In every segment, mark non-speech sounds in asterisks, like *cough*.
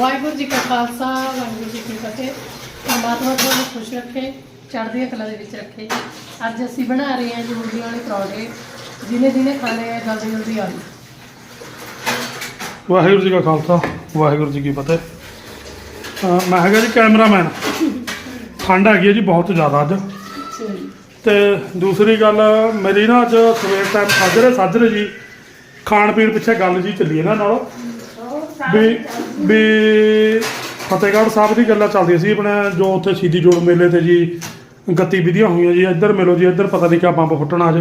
ਵਾਹਿਗੁਰੂ ਜੀ ਕਾ ਖਾਲਸਾ, ਵਾਹਿਗੁਰੂ ਜੀ ਕੀ ਫਤਿਹ। ਪਰਮਾਤਮਾ ਤੁਹਾਨੂੰ ਖੁਸ਼ ਰੱਖੇ, ਚੜ੍ਹਦੀਆਂ ਕਲਾ ਦੇ ਵਿੱਚ ਰੱਖੇ। ਅੱਜ ਅਸੀਂ ਬਣਾ ਰਹੇ ਹਾਂ ਜੀ ਵਾਲੇ ਪਰੌਂਠੇ। ਜਿਹਨੇ ਜਿਹਨੇ ਖਾਣੇ ਆ ਜਲਦੀ ਜਲਦੀ ਆ ਜਾਓ ਵਾਹਿਗੁਰੂ ਜੀ ਕਾ ਖਾਲਸਾ, ਵਾਹਿਗੁਰੂ ਜੀ ਕੀ ਫਤਿਹ। ਅਹ ਮੈਂ ਹੈਗਾ ਜੀ ਕੈਮਰਾਮੈਨ। ਠੰਡ ਹੈਗੀ ਹੈ ਜੀ ਬਹੁਤ ਜ਼ਿਆਦਾ ਅੱਜ। ਤੇ ਦੂਸਰੀ ਗੱਲ, ਮੇਰੀ ਨਾ ਅੱਜ ਸਵੇਰ ਟਾਈਮ ਸਾਜਰੇ ਸਾਜਰੇ ਜੀ ਖਾਣ ਪੀਣ ਪਿੱਛੇ ਗੱਲ ਜੀ ਚੱਲੀ ਇਹਨਾਂ ਨਾਲ। ਵੀ ਵੀ ਫਤਿਹਗੜ੍ਹ ਸਾਹਿਬ ਦੀ ਗੱਲਾਂ ਚੱਲਦੀਆਂ ਸੀ ਆਪਣੇ ਜੋ ਉੱਥੇ ਸ਼ਹੀਦੀ ਜੋੜ ਮੇਲੇ ਤੇ ਜੀ ਗਤੀਵਿਧੀਆਂ ਹੋਈਆਂ ਜੀ ਇੱਧਰ ਮਿਲੋ ਜੀ ਇੱਧਰ ਪਤਾ ਨਹੀਂ ਕਿਆ ਬੰਬ ਫੁੱਟਣਾ ਅੱਜ।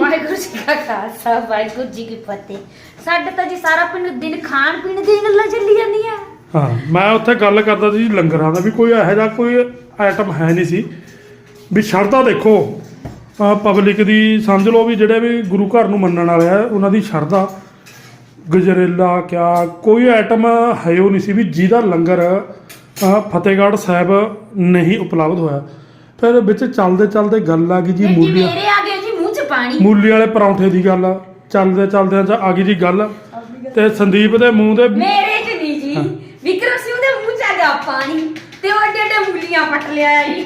ਵਾਹਿਗੁਰੂ ਜੀ ਕਾ ਖਾਲਸਾ ਵਾਹਿਗੁਰੂ ਜੀ ਕੀ ਫਤਿਹ। ਸਾਡੇ ਤਾਂ ਜੀ ਸਾਰਾ ਪਿੰਡ ਦਿਨ ਖਾਣ ਪੀਣ ਦੀਆਂ ਗੱਲਾਂ ਚੱਲੀ ਜਾਂਦੀਆਂ। ਹਾਂ ਮੈਂ ਉੱਥੇ ਗੱਲ ਕਰਦਾ ਸੀ ਜੀ ਲੰਗਰਾਂ ਦਾ ਵੀ ਕੋਈ ਇਹੋ ਜਿਹਾ ਕੋਈ ਆਈਟਮ ਹੈ ਨਹੀਂ ਸੀ। ਵੀ ਸ਼ਰਧਾ ਦੇਖੋ ਪਬਲਿਕ ਦੀ ਸਮਝ ਲਓ ਵੀ ਜਿਹੜੇ ਵੀ ਗੁਰੂ ਘਰ ਨੂੰ ਮੰਨਣ ਵਾਲੇ ਆ ਉਹਨਾਂ ਦੀ ਸ਼ਰਧਾ ਗਜਰੇਲਾ ਕਿਆ ਕੋਈ ਆਈਟਮ ਹੈ ਉਹ ਨਹੀਂ ਸੀ ਵੀ ਜਿਹਦਾ ਲੰਗਰ ਫਤਿਹਗੜ੍ਹ ਸਾਹਿਬ ਨਹੀਂ ਉਪਲਬਧ ਹੋਇਆ। ਫਿਰ ਵਿੱਚ ਚੱਲਦੇ ਚੱਲਦੇ ਗੱਲ ਆ ਗਈ ਜੀ ਮੂਲੀ ਮੇਰੇ ਆ ਗਏ ਜੀ ਮੂੰਹ ਚ ਪਾਣੀ। ਮੂਲੀ ਵਾਲੇ ਪਰੌਂਠੇ ਦੀ ਗੱਲ ਚੱਲਦੇ ਚੱਲਦੇ ਆ ਗਈ ਜੀ ਗੱਲ। ਤੇ ਸੰਦੀਪ ਦੇ ਮੂੰਹ ਦੇ ਮੇਰੇ ਚ ਨਹੀਂ ਜੀ। ਵਿਕਰਮ ਸਿੰਘ ਦੇ ਮੂੰਹ ਚ ਆ ਗਿਆ ਪਾਣੀ। ਤੇ ਉਹ ਏਡੇ ਏਡੇ ਮੂਲੀਆਂ ਪੱਟ ਲਿਆ ਜੀ।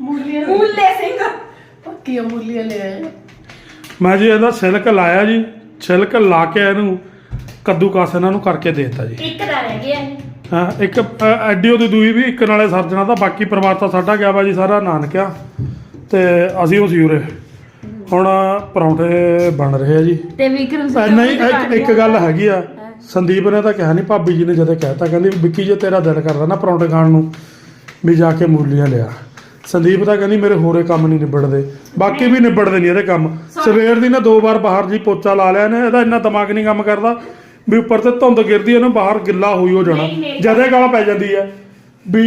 ਮੂਲੀਆਂ ਮੂਲੇ ਸਿੰਘ। ਪੱਕੀਆਂ ਮੂਲੀਆਂ ਲੈ ਆਏ। ਮੈਂ ਜੀ ਇਹਦਾ ਛਿਲਕ ਲਾਇਆ ਜੀ। ਛਿਲਕ ਲਾ ਕੇ ਇਹਨੂੰ ਕੱਦੂਕਸ ਇਹਨਾਂ ਨੂੰ ਕਰਕੇ ਦੇਤਾ ਜੀ। ਇੱਕ ਦਾ ਰਹਿ ਗਿਆ ਜੀ ਹਾਂ ਇੱਕ ਅ, ਐਡੀ ਉਹਦੀ ਦੂਈ ਵੀ ਇੱਕ ਨਾਲੇ ਸਰਜਣਾ ਤਾਂ ਬਾਕੀ ਪਰਿਵਾਰ ਤਾਂ ਸਾਡਾ ਗਿਆ ਵਾ ਜੀ ਸਾਰਾ ਨਾਨਕਿਆ। ਤੇ ਅਸੀਂ ਉਹ ਸੀ ਉਰੇ ਹੁਣ ਪਰੌਂਠੇ ਬਣ ਰਹੇ ਆ ਜੀ। ਤੇ ਵਿਕਰਮ ਅ, ਨਹੀਂ ਇੱਕ- ਇੱਕ ਗੱਲ ਹੈਗੀ ਆ। ਸੰਦੀਪ ਨੇ ਤਾਂ ਕਿਹਾ ਨਹੀਂ ਭਾਬੀ ਜੀ ਨੇ ਜਦੋਂ ਕਹਿਤਾ ਕਹਿੰਦੀ ਵਿੱਕੀ ਜੇ ਤੇਰਾ ਦਿਲ ਕਰਦਾ ਨਾ ਪਰੌਂਠੇ ਖਾਣ ਨੂੰ ਵੀ ਜਾ ਕੇ ਮੂਲੀਆਂ ਲਿਆ। ਸੰਦੀਪ ਤਾਂ ਕਹਿੰਦੀ ਮੇਰੇ ਹੋਰੇ ਕੰਮ ਨਹੀਂ ਨਿਬੜਦੇ। ਬਾਕੀ ਵੀ ਨਿਬੜਦੇ ਨਹੀਂ ਇਹਦੇ ਕੰਮ। ਸਵੇਰ ਦੀ ਨਾ ਦੋ ਵਾਰ ਬਾਹਰ ਜੀ ਪੋਚਾ ਲਾ ਲਿਆ ਨੇ ਇਹਦਾ ਇੰਨਾ ਦਿਮਾਗ ਨਹੀਂ ਕੰਮ ਕਰਦਾ ਵੀ ਉੱਪਰ ਤੇ ਧੁੰਦ ਗਿਰਦੀ ਹੈ ਨਾ ਬਾਹਰ ਗਿੱਲਾ ਹੋਈ ਹੋ ਜਾਣਾ। ਜਦੇ ਗਾਲ ਪੈ ਜਾਂਦੀ ਹੈ ਵੀ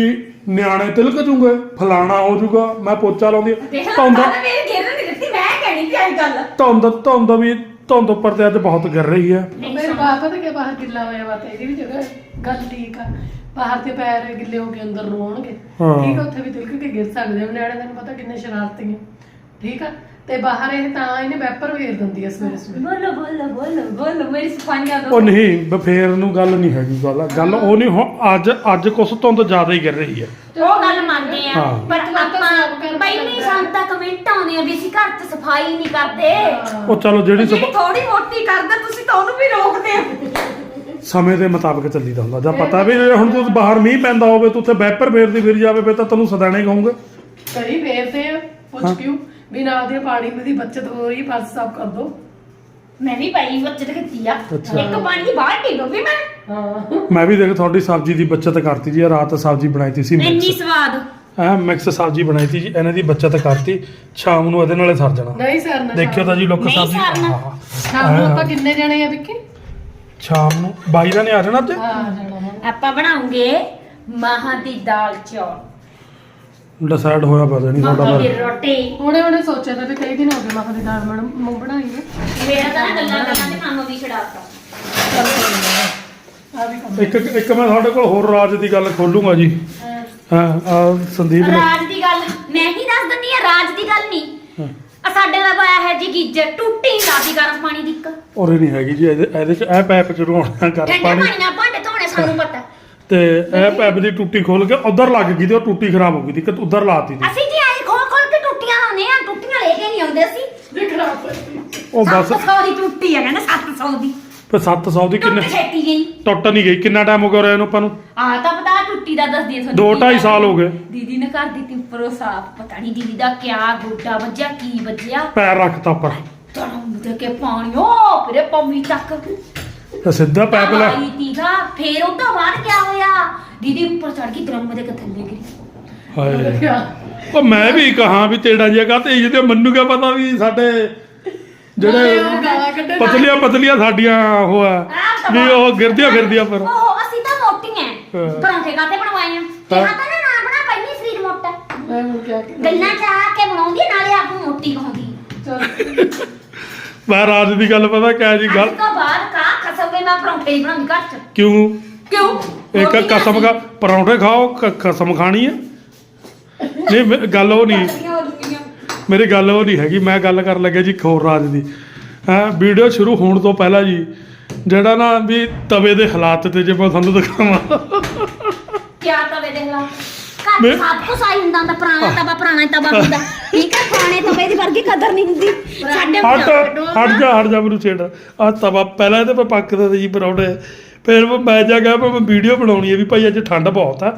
ਨਿਆਣੇ ਤਿਲਕ ਜੂਗੇ ਫਲਾਣਾ ਹੋ ਜੂਗਾ ਮੈਂ ਪੋਚਾ ਲਾਉਂਦੀ ਧੁੰਦ ਕੱਲ ਮੇਰੇ ਘੇਰ ਨਹੀਂ ਦਿੱਤੀ ਮੈਂ ਕਹਿਣੀ ਕਿ ਆਈ ਗੱਲ। ਧੁੰਦ ਧੁੰਦ ਵੀ ਧੁੰਦ ਉੱਪਰ ਤੇ ਅੱਜ ਬਹੁਤ ਗਿਰ ਰਹੀ ਹੈ। ਮੇਰੇ ਬਾਪ ਪਤਾ ਕਿ ਬਾਹਰ ਗਿੱਲਾ ਹੋਇਆ ਵਾ ਤੇ ਇਹਦੀ ਵੀ ਜਗ੍ਹਾ। ਗੱਲ ਠੀਕ ਆ। ਬਾਹਰ ਤੇ ਪੈਰ ਗਿੱਲੇ ਹੋ ਕੇ ਅੰਦਰ ਨੂੰ ਆਉਣਗੇ ਹਾਂ। ਠੀਕ ਆ ਉੱਥੇ ਵੀ ਤਿਲਕ ਕੇ ਗਿਰ ਸਕਦੇ ਆ। ਨਿਆਣੇ ਤੈਨੂੰ ਪਤਾ ਕਿੰਨੇ ਸ਼ਰਾਰਤੀ ਆ। ਠੀਕ ਆ? ਤੇ ਬਾਹਰ ਇਹ ਤਾਂ ਇਹਨੇ ਵੈਪਰ ਵੇਰ ਦਿੰਦੀ ਆ ਸਵੇਰੇ ਸਵੇਰੇ। ਬੋਲੋ ਬੋਲੋ ਬੋਲੋ ਬੋਲੋ ਮੇਰੀ ਸਫਾਈਆਂ ਉਹ ਦੋ ਨਹੀਂ ਬਫੇਰ ਨੂੰ ਗੱਲ ਨਹੀਂ ਹੈਗੀ ਗੱਲ। ਗੱਲ ਉਹ ਨਹੀਂ ਹੁਣ ਅੱਜ ਅੱਜ ਕੁਛ ਧੁੰਦ ਜ਼ਿਆਦਾ ਹੀ ਗਿਰ ਰਹੀ ਹੈ ਉਹ ਗੱਲ ਮੰਨਦੇ ਆ। ਹਾਂ। ਪਰ ਤਾਂ ਸਾਫ਼ ਆਪਾਂ ਕਰਨ ਪਹਿਲੀ ਦਾ ਸਾਨੂੰ ਤਾਂ ਕਮੈਂਟ ਆਉਂਦੇ ਆ ਵੀ ਅਸੀਂ ਘਰ 'ਚ ਸਫ਼ਾਈ ਨਹੀਂ ਕਰਦੇ। ਉਹ ਚਲੋ ਜਿਹੜੀ ਜਿਹੜੀ ਸਭ ਥੋੜੀ ਮੋਟੀ ਕਰਦੇ ਤੁਸੀਂ ਤਾਂ ਉਹਨੂੰ ਵੀ ਰੋਕਦੇ ਹੋ ਸਮੇਂ ਦੇ ਮੁਤਾਬਕ ਚੱਲੀਦਾ ਹੁੰਦਾ। ਜਾਂ ਪਤਾ ਵੀ ਜੇ ਹੁਣ ਤੂੰ ਬਾਹਰ ਮੀਂਹ ਪੈਂਦਾ ਹੋਵੇ ਤੂੰ ਉੱਥੇ ਵੈਪਰ ਫੇਰਦੀ ਫਿਰ ਜਾਵੇ ਫਿਰ ਤਾਂ ਤੈਨੂੰ ਸਦਾਣੇ ਕਹੂੰਗੇ। ਕਰੀ ਵੇਰਦੇ ਆ ਪੁੱਛ ਕਿਉਂ? ਵੀ ਨਾਲ ਦੀ ਪਾਣੀ ਦੀ ਬੱਚਤ ਹੋ ਰਹੀ ਫਰਜ਼ ਸਾਫ਼ ਕਰ ਦੋ। ਮੈਂ ਵੀ ਪਾਈ ਬੱਚਤ ਕੀਤੀ ਆ। ਅੱਛਾ। ਇੱਕ ਪਾਣੀ ਦੀ ਬਾਲਟੀ ਡੋਬੀ ਮੈਂ। ਹਾਂ। ਮੈਂ ਵੀ ਦੇਖ ਤੁਹਾਡੀ ਸਬਜ਼ੀ ਦੀ ਬੱਚਤ ਕਰਤੀ ਜੀ ਰਾਤ ਸਬਜ਼ੀ ਬਣਾਈ ਸੀ ਇੰਨੀ ਮਿਕਸ ਸਵਾਦ। ਹਾਂ ਮਿਕਸ ਸਬਜ਼ੀ ਬਣਾਈ ਸੀ ਜੀ ਇਹਨਾਂ ਦੀ ਬੱਚਤ ਕਰਤੀ ਸ਼ਾਮ ਨੂੰ ਇਹਦੇ ਨਾਲੇ ਸਰ ਜਾਣਾ। ਨਹੀਂ ਸਰਨਾ ਦੇਖਿਓ ਤਾਂ ਜੀ ਲੋਕ ਨਹੀਂ ਸਬਜ਼ੀ ਸਰਨਾ। ਹਾਂ, ਹਾਂ। ਸ਼ਾਮ ਨੂੰ ਆਪਾਂ ਕਿੰਨੇ ਜਣੇ ਆ ਵਿੱਕੀ? ਸ਼ਾਮ ਨੂੰ। ਬਾਈ ਦਾ ਨੇ ਆ ਜਾਣਾ ਤੇ? ਆਪਾਂ ਬਣਾਉਂਗੇ ਮਾਹਾਂ ਦੀ ਦਾਲ ਚੌਲ। ਡਿਸਾਈਡ ਹੋਇਆ ਪਤਾ ਨਹੀਂ ਤੁਹਾਡਾ ਮਾਹਾਂ ਦੀ ਬਾਰੇ। ਰੋਟੀ। ਹੁਣੇ ਹੁਣੇ ਸੋਚਿਆ ਤਾਂ ਕਈ ਦਿਨ ਹੋ ਗਏ ਮਾਂ ਦੀ ਦਾਲ ਮਣ ਮੂੰਹ ਬਣਾਈ ਹੈ ਮੇਰਾ ਤਾਂ ਨਾ ਗੱਲਾਂ ਗੱਲਾਂ ਤੇ ਕੰਮ ਵੀ ਛਡਾਤਾ ਆ ਵੀ ਕੰਮ ਇੱਕ ਇੱਕ ਮੈਂ ਤੁਹਾਡੇ ਕੋਲ ਹੋਰ ਰਾਜ ਦੀ ਗੱਲ ਖੋਲੂੰਗਾ ਜੀ। ਹਾਂ। ਆ ਸੰਦੀਪ ਨੇ ਰਾਜ ਦੀ ਗੱਲ ਮੈਂ ਹੀ ਦੱਸ ਦਿੰਦੀ ਆ ਰਾਜ ਦੀ ਗੱਲ ਨਹੀਂ। ਆ ਸਾਡੇ ਨਾਲ ਆਇਆ ਹੈ ਜੀ ਗੀਜਰ ਟੁੱਟੀ ਲਾਦੀ ਗਰਮ ਪਾਣੀ ਦੀ ਇੱਕ। ਔਰੇ ਨਹੀਂ ਹੈਗੀ ਜੀ ਇਹਦੇ ਇਹਦੇ ਚ ਇਹ ਪੈਪ ਚੜਾਉਣਾ ਕਰ ਠੰਡੇ ਪਾਣੀ ਪਾਣੀ। ਨਾਲ ਭਾਂਡੇ ਧੋਣੇ ਸਾਨੂੰ ਪਤਾ। ਤੇ ਇਹ ਪੈਪ ਦੀ ਟੂਟੀ ਖੋਲ ਕੇ ਉਧਰ ਲੱਗ ਗਈ ਤੇ ਉਹ ਟੂਟੀ ਖਰਾਬ ਹੋ ਗਈ ਤੇ ਕਿ ਉਧਰ ਲਾਤੀ ਜੀ ਅਸੀਂ ਜੀ ਆਏ ਖੋਲ ਖੋਲ ਕੇ ਟੁੱਟੀਆਂ ਲਾਉਂਦੇ ਆ ਟੁੱਟੀਆਂ ਲੈ ਕੇ ਨਹੀਂ ਆਉਂਦੇ ਅਸੀਂ। ਉਹ ਬਸ। 700 ਦੀ ਟੁੱਟੀ ਆ ਕਹਿੰਦਾ 700 ਦੀ। ਫਿਰ 700 ਦੀ ਟੁੱਟ ਕਿੰਨੇ ਛੇਤੀ ਗਈ। ਟੁੱਟ ਨਹੀਂ ਗਈ ਕਿੰਨਾ ਟਾਈਮ ਹੋ ਗਿਆ ਰਿਹਾ ਇਹਨੂੰ ਆਪਾਂ ਨੂੰ? ਆ ਤਾਂ ਟੁੱਟੀ ਦਾ ਦੱਸਦੀ ਆ ਦੋ ਢਾਈ ਸਾਲ ਹੋ ਗਏ। ਦੀਦੀ ਨੇ ਕਰ ਦਿੱਤੀ ਉੱਪਰੋਂ ਸਾਫ਼। ਪਤਾ ਨਹੀਂ ਦੀਦੀ ਦਾ ਕਿਆ ਗੋਡਾ ਵੱਜਿਆ ਕੀ ਵੱਜਿਆ। ਪੈਰ ਰੱਖਤਾ ਉੱਪਰ ਤੜਮ ਦੇ ਕੇ ਪਾਣੀ ਉਹ ਫਿਰੇ ਪੰਮੀ ਤੱਕ ਤੇ ਸਿੱਧਾ ਪੈਪ ਲੈ। ਆਈ ਤੀਗਾ ਫੇਰ ਉਹ ਤੋਂ ਬਾਅਦ ਕਿਆ ਹੋਇਆ? ਦੀਦੀ ਉੱਪਰ ਚੜ ਗਈ ਦਰਮ ਦੇ ਕੇ ਥੱਲੇ ਗਿਰੀ। ਹਾਏ। ਕਿਆ? ਉਹ ਮੈਂ ਵੀ ਕਹਾ ਵੀ ਤੇੜਾ ਜਿਹਾ ਕਾ ਤੇ ਜਿਹਦੇ ਮੈਨੂੰ ਕਿਆ ਪਤਾ ਵੀ ਸਾਡੇ ਜਿਹੜੇ ਪਤਲੀਆਂ ਪਤਲੀਆਂ ਸਾਡੀਆਂ ਉਹ ਆ ਵੀ ਉਹ ਗਿਰਦੀਆਂ ਫਿਰਦੀਆਂ ਪਰ। ਉਹ ਅਸੀਂ ਤਾਂ ਮੋਟੀਆਂ। ਪਰੌਂਠੇ ਕਾਤੇ ਬਣਵਾਏ ਆ? ਕਿਹਾ ਤਾਂ ਨਾ ਨਾ ਬਣਾ ਪਹਿਲੀ ਸਰੀਰ ਮੋਟਾ। ਮੈਂ ਹੁਣ ਕਿਆ ਕਰਾਂ? ਗੱਲਾਂ ਚ ਆ ਕੇ ਬਣਾਉਂਦੀ ਆ, ਨਾਲੇ ਆਪ ਨੂੰ ਮੋਟੀ ਕਹਾਉਂਦੀ। ਚਲ। ਮੈਂ ਰਾਜ ਦੀ ਗੱਲ ਪਤਾ ਕਿਆ ਜੀ ਅੱਜ ਗੱਲ ਤੋਂ ਬਾਅਦ ਕਾ ਖਸਮੇ ਮੈਂ ਪਰੌਂਠੇ ਹੀ ਬਣਾਉਂਦੀ ਘਰ ਚ। ਕਿਉਂ? ਕਿਉਂ? ਇੱਕ ਕਸਮ ਖਾ ਪਰੌਂਠੇ ਖਾਓ ਕ- ਕਸਮ ਖਾਣੀ ਹੈ ਨਹੀਂ ਮੇ- ਗੱਲ ਉਹ ਨਹੀਂ। ਪਤਲੀਆਂ ਹੋ ਜੂਗੀਆਂ। ਮੇਰੀ ਗੱਲ ਉਹ ਨਹੀਂ ਹੈਗੀ ਮੈਂ ਗੱਲ ਕਰਨ ਲੱਗਿਆ ਜੀ ਖੋਰ ਰਾਜ ਦੀ। ਹਾਂ ਵੀਡੀਓ ਸ਼ੁਰੂ ਹੋਣ ਤੋਂ ਪਹਿਲਾਂ ਜੀ ਜਿਹੜਾ ਨਾ ਵੀ ਤਵੇ ਦੇ ਹਾਲਾਤ ਤੇ ਜੇ ਮੈਂ ਤੁਹਾਨੂੰ ਦਿਖਾਵਾਂ। ਕਿਆ ਤਵੇ ਦੇ ਲਾ ਘਰ ਮੈਂ- 'ਚ ਸਭ ਕੁਛ ਆਈ ਹੁੰਦਾ ਹੁੰਦਾ ਪੁਰਾਣਾ ਤਵਾ ਪੁਰਾਣਾ ਤਵਾ ਹੁੰਦਾ। ਠੀਕ ਹੈ ਪੁਰਾਣੇ ਤਵੇ ਦੀ ਵਰਗੀ ਕਦਰ ਨਹੀਂ ਹੁੰਦੀ। ਸਾਡੇ ਹਟ ਹਟ ਜਾ ਹਟ ਜਾ ਮੈਨੂੰ ਛੇੜ। ਆ ਤਵਾ ਪਹਿਲਾਂ ਇਹਦੇ ਪੇ ਪੱਕਦਾ ਤੇ ਜੀ ਪਰੌਂਠੇ। ਫਿਰ ਮੈਂ- ਮੈਂ ਜਾ ਗਿਆ ਮੈਂ ਵੀਡੀਓ ਬਣਾਉਣੀ ਹੈ ਵੀ ਭਾਈ ਅੱਜ ਠੰਡ ਬਹੁਤ ਆ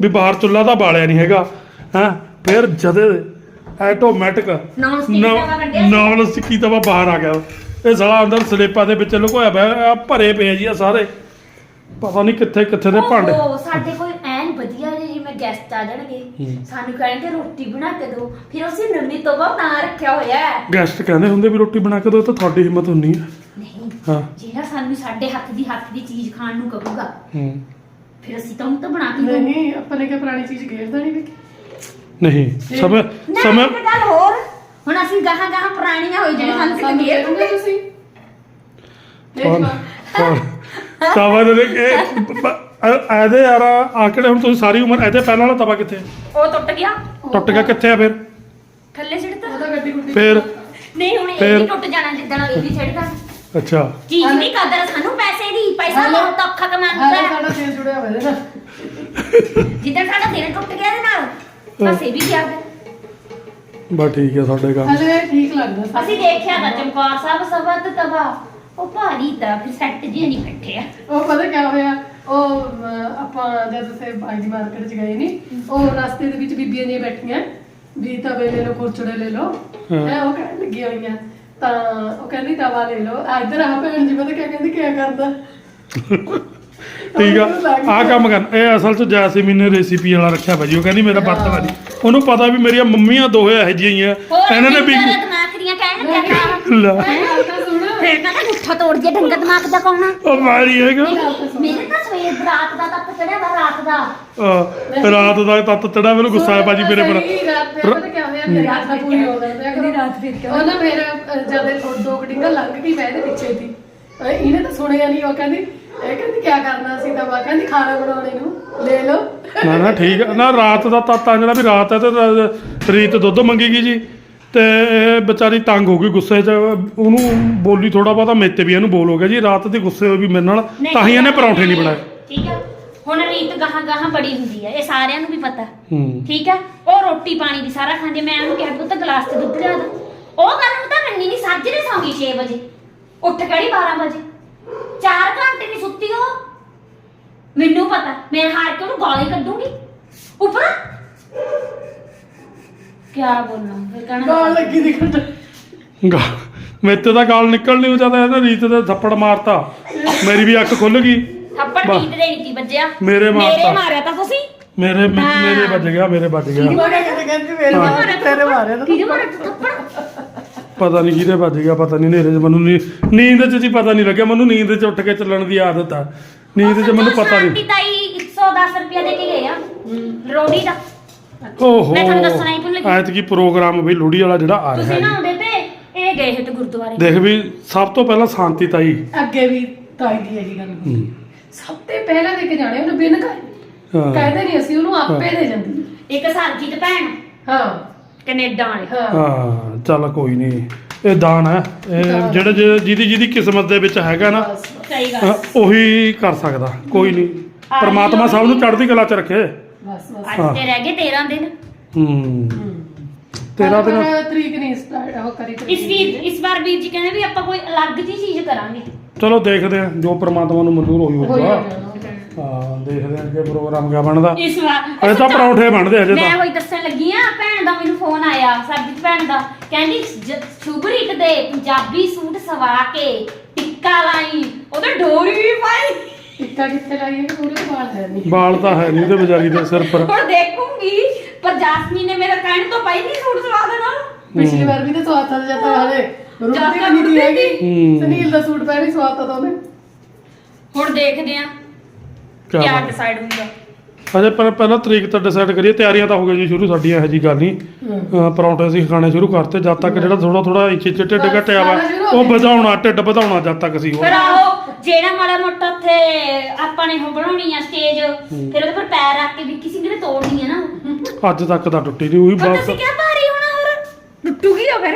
ਵੀ ਬਾਹਰ ਚੁੱਲ੍ਹਾ ਤਾਂ ਬਾਲਿਆ ਨਹੀਂ ਹੈਗਾ ਹਾਂ। ਫਿਰ ਜਦੇ ਆਟੋਮੈਟਿਕ Non stick ਤਵਾ ਕੱਢਿਆ ਸੀ। ਨੌਨ ਸਟਿੱਕੀ ਤਵਾ ਬਾਹਰ ਆ ਗਿਆ। ਇਹ ਸਾਲਾ ਅੰਦਰ ਸਲੇਪਾਂ ਦੇ ਵਿੱਚ ਲੁਕੋਇਆ ਪਿਆ ਆ ਭਰੇ ਪਏ ਆ ਜੀ ਆ ਸਾਰੇ। ਪਤਾ ਨਹੀਂ ਕਿੱਥੇ ਕਿੱਥੇ ਦੇ ਭਾਂਡੇ। ਓਹੋ, ਸਾਡੇ ਕੋਲ ਐਨ ਵਧੀਆ ਜਿਹੇ ਜਿਵੇਂ ਗੈਸਟ ਆ ਜਾਣਗੇ। ਸਾਨੂੰ ਕਹਿਣਗੇ ਰੋਟੀ ਬਣਾ ਕੇ ਦਿਓ। ਫਿਰ ਅਸੀਂ ਨਵੀਂ ਤਵਾ ਤਾਂ ਰੱਖਿਆ ਹੋਇਆ ਹੈ। ਗੈਸਟ ਕਹਿੰਦੇ ਹੁੰਦੇ ਵੀ ਰੋਟੀ ਬਣਾ ਕੇ ਦਿਓ ਤਾਂ ਤੁਹਾਡੀ ਹਿੰਮਤ ਹੁੰਨੀ ਹੈ। ਨਹੀਂ ਹਾਂ। ਜਿਹੜਾ ਸਾਨੂੰ ਸਾਡੇ ਹੱਥ ਦੀ ਹੱਥ ਦੀ ਚੀਜ਼ ਖਾਣ ਨੂੰ ਕਹੂਗਾ ਹੂੰ। ਫਿਰ ਅਸੀਂ ਤਾਂ ਉਹਨੂੰ ਤਾਂ ਬਣਾ ਕੇ ਨਹੀਂ ਦਿਓ ਨਹੀਂ ਆਪਾਂ ਨੇ ਕਿ ਪੁਰਾਣੀ ਚੀਜ਼ ਘੇਰਦਾ ਨਹੀਂ ਵੀ। ਨਹੀਂ ਸਮੇਂ ਸਮੇਂ ਗੱਲ ਹੋਰ। ਹੁਣ ਅਸੀਂ ਗਾਹਾਂ ਗਾਹਾਂ ਪੁਰਾਣੀਆਂ ਹੋਈ ਜਿਹੜੇ ਸਾਨੂੰ ਕਿਤੇ ਸਾਨੂੰ ਗੇਰ ਘੇਰ ਦੂੰਗੇ ਤੁਸੀਂ। ਦੇਖ ਕੌਣ ਤਵਾ ਦੇ ਦੇਖ ਇਹ ਇਹਦੇ ਯਾਰ ਆਕੜੇ ਹੁਣ ਤੁਸੀਂ ਸਾਰੀ ਉਮਰ ਇਹਦੇ ਪਹਿਲਾਂ ਵਾਲਾ ਤਵਾ ਕਿੱਥੇ? ਉਹ ਟੁੱਟ ਗਿਆ। ਟੁੱਟ ਗਿਆ ਕਿੱਥੇ ਆ ਫਿਰ? ਥੱਲੇ ਸਿੱਟਦਾ ਉਹਦਾ ਗੱਡੀ ਗੁੱਡੀ ਫਿਰ ਨਹੀਂ ਹੁਣ ਇਹ ਫਿਰ? ਵੀ ਟੁੱਟ ਜਾਣਾ ਜਿੱਦਣ ਇਹ ਵੀ ਛੱਡਦਾ ਅੱਛਾ। ਚੀਜ਼ ਦੀ ਕਦਰ ਸਾਨੂੰ ਪੈਸੇ ਦੀ ਪੈਸਾ ਹਾਲੇ- ਬਹੁਤ ਔਖਾ ਕਮਾਉਂਦਾ ਹਾਲੇ ਹੈ ਸਾਡਾ ਦਿਲ ਜੁੜਿਆ ਹੋਇਆ ਇਹਦੇ। ਨਾਲ ਜਿੱਦਣ ਸਾਡਾ ਦਿਲ ਟੁੱਟ ਗਿਆ ਇਹਦੇ ਨਾਲ ਬਸ ਇਹ ਵੀ ਗਿਆ ਫਿਰ। ਬਸ ਠੀਕ ਹੈ ਸਾਡੇ ਕੰਮ। ਹਾਲੇ ਠੀਕ ਲੱਗਦਾ ਸਾਨੂੰ। ਅਸੀਂ ਦੇਖਿਆ ਤਾਂ ਚਮਕੌਰ ਸਾਹਿਬ ਸਬਤ ਤਵਾ। ਉਹ ਭਾਰੀ ਤਾਂ ਫਿਰ ਸੈੱਟ ਜੀ ਨਹੀਂ ਬੈਠਿਆ ਉਹ ਪਤਾ ਕਿਆ ਹੋਇਆ? ਉਹ ਅਹ, ਆਪਾਂ ਜਦ ਸੇ ਬਾਈ ਦੀ ਮਾਰਕੀਟ ਚ ਗਏ ਨਹੀਂ ਉਹ ਰਸਤੇ ਦੇ ਵਿੱਚ ਬੀਬੀਆਂ ਜੀ ਬੈਠੀਆਂ। ਵੀ ਤਵੇ ਲੈ ਲਓ ਕੁਰਚੜੇ ਲੈ ਲਓ। ਹਾਂ। ਹੈ ਉਹ ਕਹਿਣ ਲੱਗੀਆਂ ਹੋਈਆਂ। ਤਾਂ ਉਹ ਕਹਿੰਦੀ ਤਵਾ ਲੈ ਲਓ। ਆ ਇੱਧਰ ਆ ਭੈਣ ਜੀ ਪਤਾ ਕਿਆ ਕਹਿੰਦੀ ਕਿਆ ਕਰਦਾ? ਠੀਕ ਆ। ਆ ਕੰਮ ਕਰ ਇਹ ਅਸਲ ਚ ਜੈਸਮੀਨ ਨੇ ਰੈਸਿਪੀ ਵਾਲਾ ਰੱਖਿਆ ਭਾਜੀ। ਉਹ ਕਹਿੰਦੀ ਮੇਰਾ ਵਰਤ ਵਾਲੀ ਉਹਨੂੰ ਪਤਾ ਵੀ ਮੇਰੀਆਂ ਮੰਮੀਆਂ ਦੋਹੇ ਇਹੋ ਜਿਹੀਆਂ ਹੀ ਆ। ਇਹਨਾਂ ਨੇ ਵੀ ਡੰਗਰ ਦਿਮਾਗ ਦੀਆਂ ਕਹਿਣ ਲੱਗਿਆ ਲੈ, ਗੱਲ ਤਾਂ ਸੁਣ ਫਿਰ ਮੈਂ ਤਾਂ ਮੁੱਠਾ ਤੋੜ ਦਿਆ ਡੰਗਰ ਦਿਮਾਗ ਦਾ ਕੌਣਾ ਉਹ ਮਾਰੀ ਹੈਗਾ। ਮੇਰੇ ਤਾਂ ਸਵੇਰ ਰਾਤ ਦਾ ਤੱਕ ਚੜਿਆ ਵਾ ਰਾਤ ਦਾ। ਆਹ, ਰਾਤ ਦਾ ਤੱਤ ਚੜਾ ਮੈਨੂੰ ਗੁੱਸਾ ਆਇਆ ਭਾਜੀ ਮੇਰੇ ਪਰ ਰਾਤ ਫਿਰ ਪਤਾ ਕਿਆ ਹੋਇਆ? ਮੇਰੀ ਰਾਤ ਦਾ ਪੂਰੀ ਹੋ ਜਾਂਦਾ ਅਗਲੀ ਰਾਤ ਫਿਰ ਕਿਆ ਉਹ ਨਾ ਮੇਰਾ ਜਦ ਦੋ ਕਟਿੰਗਾ ਲੰਘ ਗਈ ਮੈਂ ਇਹਦੇ ਪਿੱਛੇ ਸੀ ਅਹ ਇਹਨੇ ਤਾਂ ਸੁਣਿਆ ਨਹੀਂ ਉਹ ਕਹਿੰਦੀ ਇਹ ਕਹਿੰਦੀ ਕਿਆ ਕਰਨਾ ਸੀ ਤਾਂ? ਮੈਂ ਕਹਿੰਦੀ ਖਾਣਾ ਬਣਾਉਣੇ ਨੂੰ। ਲੈ ਲਓ। ਨਾ ਨਾ ਠੀਕ ਆ। ਨਾ ਰਾਤ ਦਾ ਤੱਤ ਆ ਜਿਹੜਾ ਵੀ ਰਾਤ ਹੈ ਤੇ ਰ- ਰੀਤ ਦੁੱਧ ਮੰਗੀ ਗਈ ਜੀ। ਤੇ ਇਹ ਵਿਚਾਰੀ ਤੰਗ ਹੋ ਗਈ ਗੁੱਸੇ 'ਚ। ਉਹਨੂੰ ਬੋਲੀ ਥੋੜਾ ਬਹੁਤਾ ਮੇਤੇ ਵੀ ਇਹਨੂੰ ਬੋਲ ਹੋ ਗਿਆ ਜੀ। ਰਾਤ ਦੇ ਗੁੱਸੇ ਹੋਈ ਵੀ ਮੇਰੇ ਨਾਲ ਤਾਂ ਹੀ ਇਹਨੇ ਪਰੌਂਠੇ ਨਹੀਂ ਬਣਾਏ। ਠੀਕ ਹੈ ਹੁਣ ਰੀਤ ਗਾਹਾਂ ਗਾਹਾਂ ਬੜੀ ਹੁੰਦੀ ਹੈ ਇਹ ਸਾਰਿਆਂ ਨੂੰ ਵੀ ਪਤਾ। ਹੂੰ। ਠੀਕ ਹੈ ਉਹ ਰੋਟੀ ਪਾਣੀ ਵੀ ਸਾਰਾ ਖਾਂਦੇ ਮੈਂ ਉਹਨੂੰ ਕਿਹਾ ਪੁੱਤ ਗਲਾਸ ਚ ਦੁੱਧ ਲਿਆ ਦੇ। ਉਹ ਗੱਲ ਨੂੰ ਤਾਂ ਮੰਨੀ ਨਹੀਂ ਸਾਜਰੇ ਸੌਂ ਗਈ 6 ਵਜੇ। ਉੱਠ ਕਿਹੜੀ 12 ਵਜੇ। 4 ਘੰਟੇ ਦੀ ਸੁੱਤੀ ਉਹ। ਮੈਨੂੰ ਪਤਾ ਮੈਂ ਹਾਰ ਕੇ ਉਹਨੂੰ ਗਾਲੀ ਕੱਢੂੰਗੀ। ਉੱਪਰ। ਕਿਆ ਬੋਲਣਾ ਫਿਰ ਕਹਿਣਾ ਗਾਲ ਲੱਗੀ ਦਿਖਣ ਗਾ ਮੇਤੇ ਦਾ ਗਾਲ ਨਿਕਲ ਨਹੀਂ ਜਾਂਦਾ ਇਹਨੇ ਰੀਤ ਦੇ ਥੱਪੜ ਮਾਰਤਾ ਮੇਰੀ ਵੀ ਅੱਖ ਖੁੱਲ ਗਈ। ਥੱਪੜ ਵਾਹ। ਨੀਂਦ ਦੇ ਨੀਤੀ ਵੱਜਿਆ। ਮੇਰੇ ਮਾਰਤਾ। ਮੇਰੇ ਮਾਰਿਆ ਤਾਂ ਤੁਸੀਂ? ਮੇਰੇ ਹਾਂ। ਮੇਰੇ ਵੱਜ ਗਿਆ ਮੇਰੇ ਵੱਜ ਗਿਆ। ਮੈਂ ਕਹਿੰਦੀ ਕਹਿੰਦੀ ਮੇਰੇ ਹਾਂ। ਕਿਹਦੇ ਮਾਰਿਆ ਤੂੰ ਥੱਪੜ? ਪਤਾ ਨਹੀਂ ਕਿਹਦੇ ਵੱਜ ਗਿਆ ਪਤਾ ਨਹੀਂ ਨੇਰੇ 'ਚ ਮੈਨੂੰ ਨੀ- ਨੀਂਦ 'ਚ ਜੀ ਪਤਾ ਨਹੀਂ ਲੱਗਿਆ ਮੈਨੂੰ ਨੀਂਦ 'ਚ ਉੱਠ ਕੇ ਚੱਲਣ ਦੀ ਆਦਤ ਆ। ਨੀਂਦ 'ਚ ਮੈਨੂੰ ਪਤਾ ਨਹੀਂ ਤਾਈ 110 ਰੁਪਇਆ ਦੇ ਕੇ ਗਏ ਆ ਰੋੜੀ ਦਾ। ਓਹੋ ਮੈਂ ਤੁਹਾਨੂੰ ਦੱਸਣਾ ਹੀ ਭੁੱਲ ਗਈ। ਐਤਕੀ ਪ੍ਰੋਗਰਾਮ ਵੀ ਲੋਹੜੀ ਵਾਲਾ ਜਿਹੜਾ ਆ ਰਿਹਾ ਤੁਸੀਂ ਨਾ ਹੈ ਆਉਂਦੇ ਤੇ ਇਹ ਗਏ ਤੇ ਗੁਰਦੁਆਰੇ। ਦੇਖ ਵੀ ਸਭ ਤੋਂ ਪਹਿਲਾਂ ਸ਼ਾਂਤੀ ਤਾਈ। ਅੱਗੇ ਵੀ ਤਾਈ ਦੀ ਇਹੀ ਗੱਲ ਹੁੰਦੀ। ਸਭ ਤੋਂ ਪਹਿਲਾਂ ਦੇ ਕੇ ਜਾਣੇ ਉਹਨੂੰ ਬਿਨ ਕਹੇ ਹਾਂ। ਕਹਿੰਦੇ ਨਹੀਂ ਅਸੀਂ ਉਹਨੂੰ ਆਪੇ ਦੇ ਜਾਂਦੀ। ਇੱਕ ਸਰਜੀਤ ਭੈਣ। ਹਾਂ। ਕੈਨੇਡਾ ਵਾਲੇ। ਹਾਂ। ਹਾਂ ਚੱਲ ਕੋਈ ਨਹੀਂ ਇਹ ਦਾਨ ਹੈ। ਇਹ। ਜਿਹੜੇ ਜਿਹਦੀ ਜਿਹਦੀ ਕਿਸਮਤ ਦੇ ਵਿੱਚ ਹੈਗਾ ਨਾ ਅ, ਉਹੀ ਕਰ ਸਕਦਾ। ਕੋਈ ਨਹੀਂ ਪਰਮਾਤਮਾ ਸਭ ਨੂੰ ਚੜ੍ਹਦੀ ਕਲਾ 'ਚ ਰੱਖੇ। ਬਸ ਬਸ। ਅੱਜ ਤੇ ਰਹਿ ਗਏ 13 ਦਿਨ। ਹੂੰ। ਤੇਰਾ ਦਿਨ ਪਰ ਤਰੀਕ ਨਹੀਂ ਸਟਾਰਟ ਉਹ ਕਰੀ ਇਸ ਵੀਰ ਇਸ ਵਾਰ ਵੀਰ ਜੀ ਕਹਿੰਦੇ ਵੀ ਆਪਾਂ ਕੋਈ ਅਲੱਗ ਜੀ ਚੀਜ਼ ਕਰਾਂਗੇ। ਚਲੋ ਦੇਖਦੇ ਹਾਂ ਜੋ ਪ੍ਰਮਾਤਮਾ ਨੂੰ ਮਨਜ਼ੂਰ ਹੋਈ ਹੋਊਗਾ। ਹਾਂ ਦੇਖਦੇ ਹਾਂ ਕਿ ਪ੍ਰੋਗਰਾਮ ਕਿਆ ਬਣਦਾ। ਇਸ ਵਾਰ ਅਜੇ ਤਾਂ ਪਰੌਂਠੇ ਬਣਦੇ ਅਜੇ ਮੈਂ ਤਾਂ ਹੋਈ ਦੱਸਣ ਲੱਗੀ ਆ ਭੈਣ ਦਾ ਮੈਨੂੰ ਫੋਨ ਆਇਆ ਸਰਜੀਤ ਭੈਣ ਦਾ। ਕਹਿੰਦੀ ਸ਼ੁਭਰੀਤ ਦੇ ਪੰਜਾਬੀ ਸੂਟ ਸਵਾ ਕੇ ਟਿੱਕਾ ਲਾਈ ਉਹਦੇ ਡੋਰੀ ਵੀ ਪਾਈ। ਟਿੱਕਾ ਕਿੱਥੇ ਲਾਈਏ ਪੂਰੇ ਵਾਲ ਹੈ ਨਹੀਂ। ਬਾਲ ਤਾਂ ਹੈ ਨਹੀਂ ਉਹਦੇ ਵਿਚਾਰੀ ਦੇ ਸਿਰ ਪਰ। ਹੁਣ ਦੇਖੂੰਗੀ ਪਰ ਜਾਸਮੀਨ ਨੇ ਮੇਰਾ ਕਹਿਣ ਤੋਂ ਪਹਿਲਾਂ ਹੀ ਸੂਟ ਸਵਾ ਦੇਣਾ। ਪਿਛਲੀ ਵਾਰ ਵੀ ਤਾਂ ਸਵਾਤਾ ਦਾ ਜਾਂਦਾ ਹਲੇ। ਰੁੱਤੀ ਨਹੀਂ ਹੈਗੀ। ਹੂੰ। ਸੁਨੀਲ ਦਾ ਸੂਟ ਪਹਿਲਾਂ ਹੀ ਸਵਾਤਾ ਤਾਂ ਉਹਨੇ। ਹੁਣ ਦੇਖਦੇ ਆ ਕਿਆ ਕਿਆ ਬਾਤ। ਡਿਸਾਈਡ ਹੁੰਦਾ। ਅਜੇ ਪਰ ਪਹਿਲਾਂ ਤਰੀਕ ਤਾਂ ਡਿਸਾਈਡ ਕਰੀਏ ਤਿਆਰੀਆਂ ਤਾਂ ਹੋ ਗਈਆਂ ਜੀ ਸ਼ੁਰੂ ਸਾਡੀਆਂ ਇਹੋ ਜੀ ਗੱਲ ਨਹੀਂ। ਅਹ ਪਰੌਂਠੇ ਅਸੀਂ ਖਾਣੇ ਸ਼ੁਰੂ ਕਰਤੇ ਜਦ ਤੱਕ ਜਿਹੜਾ ਥੋੜਾ ਥੋੜਾ ਇੰਚ ਇੰਚ ਢਿੱਡ ਬਸ, ਘਟਿਆ ਵਾ ਸਾਰਾ ਸ਼ੁਰੂ ਹੋ ਉਹ ਗਿਆ। ਵਧਾਉਣਾ ਢਿੱਡ ਵਧਾਉਣਾ ਜਦ ਤੱਕ ਅਸੀਂ ਉਹ ਫਿਰ ਆਓ ਜਿਹੜਾ ਮਾੜਾ ਮੋਟਾ ਉੱਥੇ ਆਪਾਂ ਨੇ ਹੁਣ ਬਣਾਉਣੀ ਆ ਸਟੇਜ ਫਿਰ ਉਹਦੇ ਪਰ ਪੈਰ ਰੱਖ ਕੇ ਵਿੱਕੀ ਸਿੰਘ ਨੇ ਤੋੜਨੀ ਆ ਨਾ ਅੱਜ ਤੱਕ ਤਾਂ ਟੁੱਟੀ ਨਹੀਂ ਹੋਈ ਪਰ ਬਸ। ਤੁਸੀਂ ਕਿਆ ਭਾਰੀ ਹੋਣਾ ਹੋਰ। ਟੁੱਟੂਗੀ ਉਹ ਫਿਰ?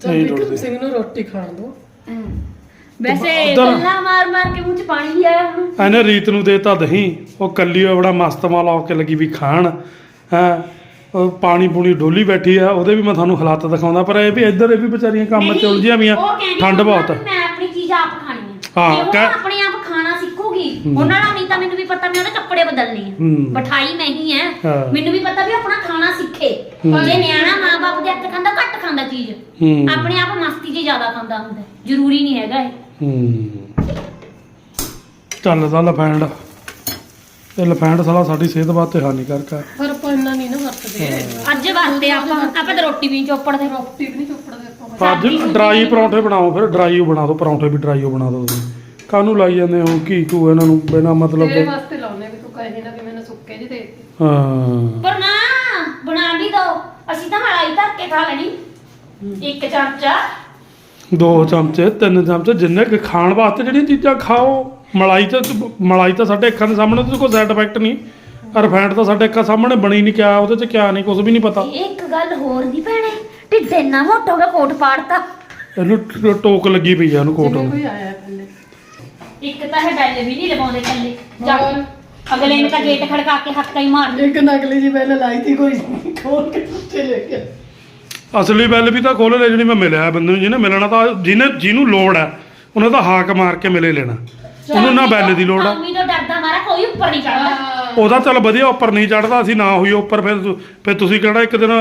ਚੱਲ ਨਹੀਂ ਬਿਕਰਮ ਟੁੱਟਦੀ। ਸਿੰਘ ਨੂੰ ਰੋਟੀ ਖਾਣ ਦੋ। ਵੈਸੇ ਗੱਲਾਂ ਮਾਰ ਮਾਰ ਕੇ ਮੂੰਹ 'ਚ ਪਾਣੀ ਵੀ ਆਇਆ ਹੁਣ ਇਹਨੇ ਰੀਤ ਨੂੰ ਦੇਤਾ ਦਹੀਂ ਉਹ ਕੱਲੀ ਉਹ ਬੜਾ ਮਸਤਮਾ ਲਾ ਕੇ ਲੱਗੀ ਵੀ ਖਾਣ ਹੈ ਉਹ ਪਾਣੀ ਪੂਣੀ ਡੋਲੀ ਬੈਠੀ ਆ ਉਹਦੇ ਵੀ ਮੈਂ ਤੁਹਾਨੂੰ ਹਾਲਾਤ ਦਿਖਾਉਂਦਾ ਪਰ ਇਹ ਵੀ ਇੱਧਰ ਇਹ ਵੀ ਵਿਚਾਰੀਆਂ ਕੰਮ ਚ ਉਲਝੀਆਂ ਵੀਆਂ ਉਹ ਕਹਿੰਦੀ ਠੰਡ ਮੰਮਾ ਬਹੁਤ। ਮੈਂ ਆਪਣੀ ਚੀਜ਼ ਆਪ ਖਾਣੀ ਹੈ ਹਾਂ, ਕਹਿ- ਆਪਣੇ ਆਪ ਖਾਣਾ ਸਿੱਖੂਗੀ ਹੂੰ। ਉਹਨਾਂ ਨਾਲ ਨਹੀਂ ਤਾਂ ਮੈਨੂੰ ਵੀ ਪਤਾ ਮੈਂ ਉਹਦੇ ਕੱਪੜੇ ਬਦਲਨੇ ਆ। ਹੂੰ। ਬਿਠਾਈ ਮੈਂ ਹੀ ਹੈ ਹਾਂ। ਮੈਨੂੰ ਵੀ ਪਤਾ ਵੀ ਆਪਣਾ ਖਾਣਾ ਸਿੱਖੇ। ਹੂੰ। ਜੇ ਨਿਆਣਾ ਮਾਂ-ਬਾਪ ਦੇ ਹੱਥ ਖਾਂਦਾ ਘੱਟ ਖਾਂਦਾ ਚੀਜ਼। ਹੂੰ। ਆਪਣੇ ਆਪ ਮਸਤੀ 'ਚ ਜ਼ਿਆਦਾ ਖਾਂਦਾ ਹੁੰਦਾ। ਜ਼ਰੂਰੀ ਨਹੀਂ ਹੈਗਾ ਇਹ। ਹੂੰ। ਚੱਲਦਾ ਲਫੈਂਡ। ਇਹ ਲਫੈਂਡ ਸਾਲਾ ਸਾਡੀ ਸਿਹਤ ਵਾਸਤੇ ਹਾਨੀਕਾਰਕ ਹੈ ਪਰ ਆਪਾਂ ਇੰਨਾ ਨਹੀਂ ਨਾ ਵਰਤਦੇ। ਅੱਜ ਵਾਸਤੇ ਆਪਾਂ ਆਪਾਂ ਤਾਂ ਰੋਟੀ ਵੀ ਨੀ ਚੋਪੜਦੇ ਰੋਟੀ ਵੀ ਨਹੀਂ ਚੁੱਪੜਦੇ ਆਪਾਂ। ਅੱਜ ਡਰਾਈ ਪਰੌਂਠੇ ਬਣਾਓ ਫਿਰ ਡਰਾਈ ਓ ਬਣਾ ਦਿਓ ਪਰੌਂਠੇ ਵੀ ਡਰਾਈ ਓ ਬਣਾ ਦਿਓ ਤੁਸੀਂ। ਕਾਹਨੂੰ ਲਾਈ ਜਾਂਦੇ ਹੋ? ਕੀ ਕੂ ਇਹਨਾਂ ਨੂੰ ਬਿਨਾ ਮਤਲਬ ਤੇਰੇ ਦੇ ਵਾਸਤੇ ਲਾਉਨੇ ਵੀ ਤੂੰ ਕਹੇ ਨਾ ਵੀ ਮੈਨੂੰ ਸੁੱਕੇ ਜਿਹੇ ਦੇ ਦੇ। ਹਾਂ। ਪਰ ਨਾ ਬਣਾ ਵੀ ਦੋ। ਅਸੀਂ ਤਾਂ ਮਲਾਈ ਧਰ ਕੇ ਖਾ ਲੈਣੀ। ਇੱਕ ਚਮਚਾ। ਦੋ ਚਮਚੇ ਤਿੰਨ ਚਮਚੇ ਜਿੰਨੇ ਕੁ ਖਾਣ ਵਾਸਤੇ ਜਿਹੜੀਆਂ ਚੀਜ਼ਾਂ ਖਾਓ। ਮਲਾਈ ਤਾਂ ਮਲਾਈ ਤਾਂ ਸਾਡੇ ਅੱਖਾਂ ਦੇ ਸਾਹਮਣੇ ਤੇ ਕੋਈ ਸਾਈਡ ਇਫੈਕਟ ਨਹੀਂ। ਰਿਫਾਈਂਡ ਤਾਂ ਸਾਡੇ ਅੱਖਾਂ ਸਾਹਮਣੇ ਬਣੀ ਨਹੀਂ ਕਿਆ ਉਹਦੇ ਚ ਕਿਆ ਨਹੀਂ ਕੁਝ ਵੀ ਨਹੀਂ ਪਤਾ। ਇੱਕ ਗੱਲ ਹੋਰ ਦੀ ਭੈਣੇ ਢਿੱਡ ਇੰਨਾ ਮੋਟਾ ਹੋ ਗਿਆ ਕੋਟ ਪਾੜਤਾ। ਇਹਨੂੰ ਟ- ਟੋਕ ਲੱਗੀ ਪਈ ਆ ਉਹਨੂੰ ਕੋਟ ਨੂੰ ਕੋਈ ਆਇਆ ਪਹਿਲੇ ਇੱਕ ਤਾਂ ਇਹ ਬੈਲ ਵੀ ਨਹੀਂ ਲਵਾਉਂਦੇ ਕੱਲੇ ਜਾ ਹੋਰ? ਅਗਲੇ ਨੇ ਤਾਂ ਗੇਟ ਖੜਕਾ ਕੇ ਹੱਥਾਂ ਹੀ ਮਾਰ ਇੱਕ ਨਕਲੀ ਜੀ ਪਹਿਲੇ ਲਾਈ ਤੀ ਕੋਈ ਖੋਲ ਕੇ ਉੱਤੇ ਲੈ ਕੇ। ਅਸਲੀ ਬੈਲ ਵੀ ਤਾਂ ਖੋਲ ਲੈ ਜਿਹੜੀ ਮੈਂ ਮਿਲਿਆ ਬੰਦੇ ਨੂੰ ਜਿਹਨੇ ਮਿਲਣਾ ਤਾਂ ਜਿਹਨੇ ਜਿਹਨੂੰ ਲੋੜ ਹੈ ਉਹਨੇ ਤਾਂ ਹਾਕ ਮਾਰ ਕੇ ਮਿਲੇ ਲੈਣਾ। ਉਹਨੂੰ ਨਾ ਬੈਲ ਦੀ ਲੋੜ ਆ ਮੰਮੀ ਤੋਂ ਡਰਦਾ ਮਾਰਾ ਕੋਈ ਉੱਪਰ ਨਹੀਂ ਚੜਦਾ ਉਹਦਾ ਚੱਲ ਵਧੀਆ ਉੱਪਰ ਨਹੀਂ ਚੜਦਾ ਅਸੀਂ ਨਾ ਹੋਈ ਉੱਪਰ ਫਿਰ ਤੁ- ਫਿਰ ਤੁਸੀਂ ਕਿਹੜਾ ਇੱਕ ਦਿਨ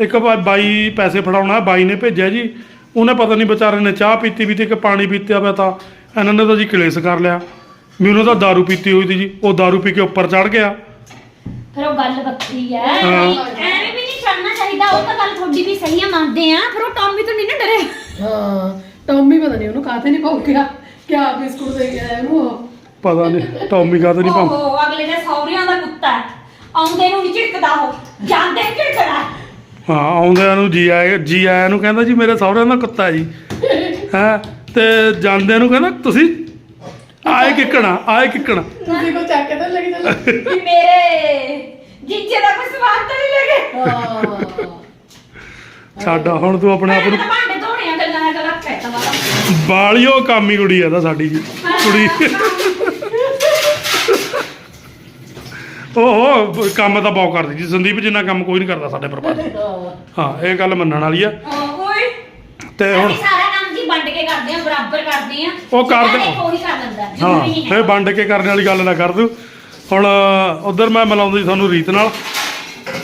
ਇੱਕ ਬਾ- ਬਾਈ ਪੈਸੇ ਫੜਾਉਣਾ ਬਾਈ ਨੇ ਭੇਜਿਆ ਜੀ ਉਹਨੇ ਪਤਾ ਨਹੀਂ ਵਿਚਾਰੇ ਨੇ ਚਾਹ ਪੀਤੀ ਵੀ ਤੇ ਇੱਕ ਪਾਣੀ ਪੀਤਿਆ ਪਿਆ ਤਾਂ ਇਹਨਾਂ ਨੇ ਤਾਂ ਜੀ ਕਲੇਸ਼ ਕਰ ਲਿਆ ਵੀ ਉਹਨੇ ਤਾਂ दारू ਪੀਤੀ ਹੋਈ ਸੀ ਜੀ ਉਹ दारू ਪੀ ਕੇ ਉੱਪਰ ਚੜ ਗਿਆ ਫਿਰ ਉਹ ਗੱਲ ਵੱਖਰੀ ਐ ਹਾਂ। ਐਵੇਂ ਵੀ ਨਹੀਂ ਚੜਨਾ ਚਾਹੀਦਾ ਉਹ ਤਾਂ ਗੱਲ ਤੁਹਾਡੀ ਵੀ ਸਹੀ ਆ ਮੰਨਦੇ ਆ ਫਿਰ ਉਹ ਟੌਮੀ ਤੋਂ ਨਹੀਂ ਨਾ ਡਰੇ ਹਾਂ ਟੌਮੀ ਪਤਾ ਨਹੀਂ ਉਹਨੂੰ ਕਾਤੇ ਨਹੀਂ ਪਾਉ ਗਿਆ ਕਿਆ ਬਿਸਕੁਟ ਦੇ ਗਿਆ ਇਹਨੂੰ ਉਹ। ਪਤਾ ਨਹੀਂ ਟੌਮੀ ਕਾ ਨਹੀਂ ਪੰਮ ਓਹੋ ਅਗਲੇ ਦੇ ਸੌਰਿਆਂ ਦਾ ਕੁੱਤਾ ਹੈ। ਆਉਂਦੇ ਨੂੰ ਨਹੀਂ ਝਿੜਕਦਾ ਉਹ ਜਾਂਦੇ ਨੂੰ ਝਿੜਕਦਾ ਹਾਂ। ਆਉਂਦਿਆਂ ਨੂੰ ਜੀ ਆਏ ਜੀ ਆਇਆਂ ਨੂੰ ਕਹਿੰਦਾ ਜੀ ਮੇਰੇ ਸਹੁਰਿਆਂ ਦਾ ਕੁੱਤਾ ਜੀ। ਹੈ ਤੇ ਜਾਂਦਿਆਂ ਨੂੰ ਕਹਿੰਦਾ ਤੁਸੀਂ ਆਏ ਕਿੱਕਣਾ ਆਏ ਕਿੱਕਣਾ। ਤੁਸੀਂ ਕੋ ਚੱਕ ਕੇ ਤਾਂ ਲੱਗ ਚੱਲ? ਵੀ ਮੇਰੇ ਜਿੱਜੇ ਦਾ ਕੋਈ ਸਵਾਦ ਤਾਂ ਨਹੀਂ ਲੱਗੇ ਹਾਂ। ਸਾਡਾ ਹੁਣ ਤੂੰ ਆਪਣੇ ਆਪ ਨੂੰ ਤਾਂ ਭਾਂਡੇ ਧੋਣੇ ਆ ਵਾਲਾ ਬਾਲੀਓ ਕਾਮੀ ਕੁੜੀ ਆ ਤਾਂ ਸਾਡੀ ਜੀ ਕੁੜੀ। ਓਹੋ ਕੰਮ ਤਾਂ ਬਹੁਤ ਕਰਦੀ ਜੀ ਸੰਦੀਪ ਜਿੰਨਾ ਕੰਮ ਕੋਈ ਨਹੀਂ ਕਰਦਾ ਸਾਡੇ ਪਰਿਵਾਰ 'ਚ। ਹਾਂ ਇਹ ਗੱਲ ਮੰਨਣ ਵਾਲੀ ਆ। ਓਏ। ਤੇ ਹੁਣ ਅਸੀਂ ਸਾਰਾ ਕੰਮ ਜੀ ਵੰਡ ਕੇ ਕਰਦੇ ਆ ਬਰਾਬਰ ਕਰਦੇ ਆ। ਉਹ ਕਰਦੇ- ਉਹੀ ਕਰ ਲੈਂਦਾ ਹਾਂ ਜ਼ਰੂਰੀ ਨਹੀਂ ਫੇਰ ਵੰਡ ਕੇ ਕਰਨ ਵਾਲੀ ਗੱਲ ਨਾ ਕਰ ਦੂ ਹੁਣ ਉਧਰ ਮੈਂ ਮਿਲਾਉਂਦੀ ਤੁਹਾਨੂੰ ਰੀਤ ਨਾਲ।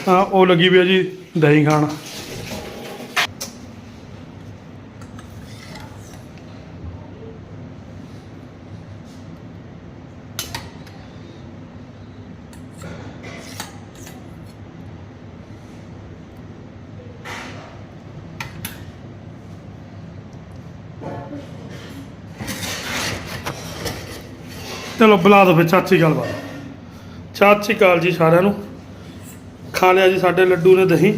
ਹਾਂ ਉਹ ਲੱਗੀ ਵੀ ਆ ਜੀ ਦਹੀਂ ਖਾਣ। ਚਲੋ ਬੁਲਾ ਦੋ ਫਿਰ, ਚਾਚੀ ਗੱਲ ਬਾਤ। ਚਾਚੀ ਕਾਲ ਜੀ ਸਾਰਿਆਂ ਨੂੰ। ਖਾ ਲਿਆ ਜੀ ਸਾਡੇ ਲੱਡੂ ਨੇ ਦਹੀਂ।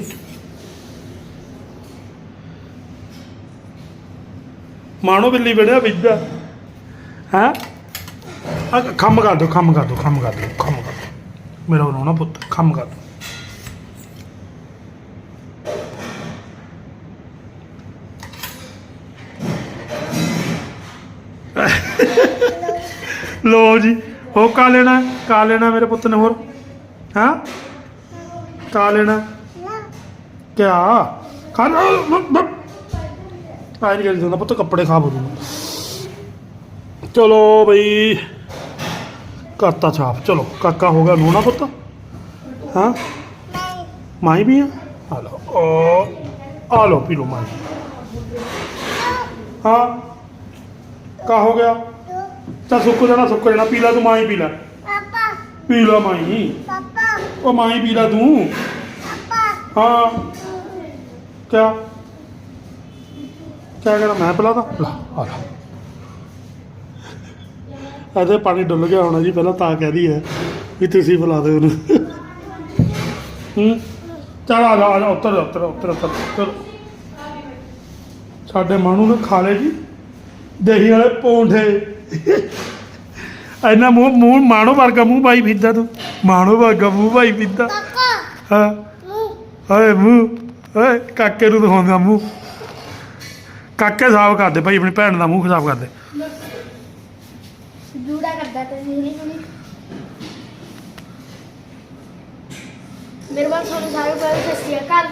ਮਾਣੋ ਬਿੱਲੀ ਬੜਿਆ ਵਿੱਦਾ ਹੈ? ਆ ਖੰਮ ਕਰ ਦੋ ਖੰਮ ਕਰ ਦੋ ਖੰਮ ਕਰ ਦੋ ਖੰਮ ਕਰ ਦੋ ਮੇਰਾ ਬਣਾਉਣਾ ਪੁੱਤ ਖੰਮ ਕਰ ਦੋ ਲੋ ਜੀ ਉਹ ਕਾ ਲੈਣਾ ਕਾ ਲੈਣਾ ਮੇਰੇ ਪੁੱਤ ਨੇ ਹੋਰ ਹਾਂ ਕਾ ਲੈਣਾ ਕਿਆ ਖਾ ਲੈ ਆਈ ਨਹੀਂ ਕਰੀ ਜਾਂਦਾ ਪੁੱਤ ਕੱਪੜੇ ਖਾ ਬਰੂ ਚਲੋ ਬਈ ਕਰਤਾ ਛਾਪ ਚਲੋ ਕਾਕਾ ਹੋ ਗਿਆ ਨੂਣਾ ਪੁੱਤ ਹਾਂ ਮਾਈ ਵੀ ਆ ਆ ਲਓ ਉਹ ਆ ਲਓ ਪੀ ਲਓ ਮਾਈ ਹਾਂ ਕਾ ਹੋ ਗਿਆ ਚੱਲ ਸੁੱਕ ਜਾਣਾ ਸੁੱਕ ਜਾਣਾ ਪੀ ਲੈ ਤੂੰ ਮਾਈ ਪੀ ਲੈ। ਪਾਪਾ। ਪੀ ਲੈ ਮਾਈ ਪਾਪਾ। ਉਹ ਮਾਈ ਪੀ ਲੈ ਤੂੰ। ਪਾਪਾ। ਹਾਂ। ਕਿਆ? ਕਿਆ ਕਹਿਣਾ? ਮੈਂ ਪਿਲਾ ਦਾਂ ਲਾ ਆ ਲਾ। ਇਹਦੇ ਪਾਣੀ ਡੁੱਲ ਗਿਆ ਹੋਣਾ ਜੀ ਪਹਿਲਾਂ ਤਾਂ ਕਹਦੀ ਹੈ ਵੀ ਤੁਸੀਂ ਪਿਲਾ ਦਿਓ ਉਹਨੂੰ। ਹੂੰ? ਚਲ ਆ ਜਾ ਆ ਜਾ ਉੱਤਰ ਉੱਤਰ ਉੱਤਰ ਉੱਤਰ ਉੱਤਰ। ਸਾਡੇ ਮਾਣੂ ਨੇ ਖਾ ਲਏ ਜੀ। ਦਹੀਂ ਵਾਲੇ ਪੌਂਠੇ ਐਨਾ ਮੂੰਹ ਮੂੰਹ ਮਾਣੋ ਵਰਗਾ ਮੂੰਹ ਪਾਈ ਫਿਰਦਾ ਤੂੰ। ਮਾਣੋ ਵਰਗਾ ਮੂੰਹ ਪਾਈ ਫਿਰਦਾ। ਕਾਕਾ। ਹਾਂ। ਮੂੰਹ। ਓਏ ਮੂੰਹ। ਓਏ ਕਾਕੇ ਨੂੰ ਦਿਖਾਉਂਦਾ ਮੂੰਹ। ਕਾਕੇ ਸਾਫ਼ ਕਰਦੇ ਭਾਈ ਆਪਣੀ ਭੈਣ ਦਾ ਮੂੰਹ ਸਾਫ਼ ਕਰਦੇ। ਜੂੜਾ ਕਰਦਾ ਤੇ ਮੇਰੇ ਤੁਹਾਨੂੰ ਸਾਰੇ ਬਾਲ ਸਤਿ ਸ਼੍ਰੀ ਅਕਾਲ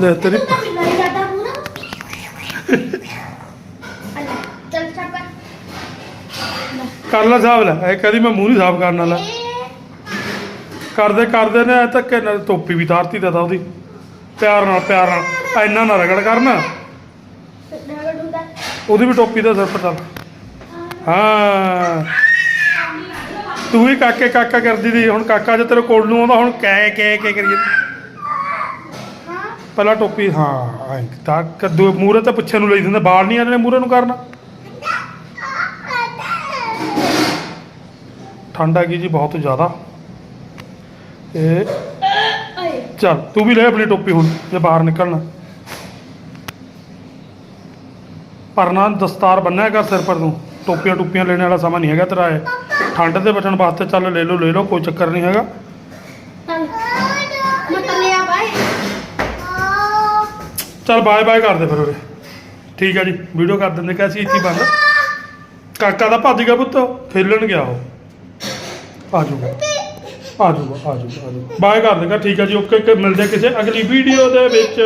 ਦੇਖ ਤੇਰੀ ਤੂੰ ਤਾਂ ਬਿੱਲਾ ਹੀ ਕਰਦਾ ਪੂਰਾ ਅੱਲਾ *laughs* ਚੱਲ ਚੱਪਾ ਕਰ ਲੈ ਸਾਫ਼ ਲੈ। ਇਹ ਕਦੀ ਮੈਂ ਮੂੰਹ ਨਹੀਂ ਸਾਫ਼ ਕਰਨ ਵਾਲਾ। ਕਰਦੇ ਕਰਦੇ ਨੇ ਐ ਧੱਕੇ ਨਾਲ ਟੋਪੀ ਵੀ ਤਾਰਤੀ ਦਾ ਉਹਦੀ। ਪਿਆਰ ਨਾਲ ਪਿਆਰ ਨਾਲ। ਇੰਨਾ ਨਾ ਰਗੜ ਕਰਨਾ। ਉਹਦੀ ਵੀ ਟੋਪੀ ਦਾ ਸਿਰ ਪਰ ਹਾਂ। ਤੂੰ ਵੀ ਕਾਕੇ, ਕਾਕਾ ਕਰਦੀ ਦੀ ਹੁਣ ਕਾਕਾ ਜੇ ਤੇਰੇ ਕੋਲ ਨੂੰ ਆਉਂਦਾ, ਹੁਣ ਕੈ ਕੈ ਕੈ ਕਰੀਏ। ਪਹਿਲਾਂ ਟੋਪੀ, ਹਾਂ, ਐਂ ਤਾਂ ਕਦੂ ਮੂਰੇ ਤੇ ਪਿੱਛੇ ਨੂੰ ਲਈ ਦਿੰਦੇ। ਬਾਲ ਨਹੀਂ ਆਣੇ ਮੂਰੇ ਨੂੰ ਕਰਨਾ। ਠੰਡ ਹੈਗੀ ਜੀ ਬਹੁਤ ਜ਼ਿਆਦਾ। ਤੇ ਓਏ ਚੱਲ, ਤੂੰ ਵੀ ਲੈ ਆਪਣੀ ਟੋਪੀ ਹੁਣ, ਜੇ ਬਾਹਰ ਨਿਕਲਣਾ। ਪਰ ਨਾ ਦਸਤਾਰ ਬੰਨਿਆ ਕਰ ਸਿਰ ਪਰ ਤੂੰ। ਟੋਪੀਆਂ ਟੁੱਪੀਆਂ ਲੈਣ ਵਾਲਾ ਸਮਾਂ ਨਹੀਂ ਹੈਗਾ ਤੇਰਾ ਇਹ। ਠੰਡ ਦੇ ਬਚਣ ਵਾਸਤੇ ਚੱਲ ਲੈ ਲਓ ਲੈ ਲਓ, ਕੋਈ ਚੱਕਰ ਨਹੀਂ ਹੈਗਾ। ਮਤ ਲਿਆ ਚੱਲ, ਬਾਏ ਬਾਏ ਕਰਦੇ ਫਿਰ ਉਰੇ। ਠੀਕ ਹੈ ਜੀ, ਵੀਡੀਓ ਕਰ ਦਿੰਦੇ ਕਿ ਅਸੀਂ ਇੱਥੇ ਬੰਦ। ਕਾਕਾ ਦਾ ਭੱਜ ਗਿਆ ਪੁੱਤ, ਖੇਲਣ ਗਿਆ ਉਹ। ਆ ਜਾਊਗਾ। ਆ ਜਾਊਗਾ ਆ ਜਾਊਗਾ ਆ ਜਾਊਗਾ। ਬਾਏ ਕਰ ਦੇਗਾ, ਠੀਕ ਹੈ ਜੀ, ਓਕੇ ਓਕੇ, ਮਿਲਦੇ ਹਾਂ ਕਿਸੇ ਅਗਲੀ ਵੀਡੀਓ ਦੇ ਵਿੱਚ।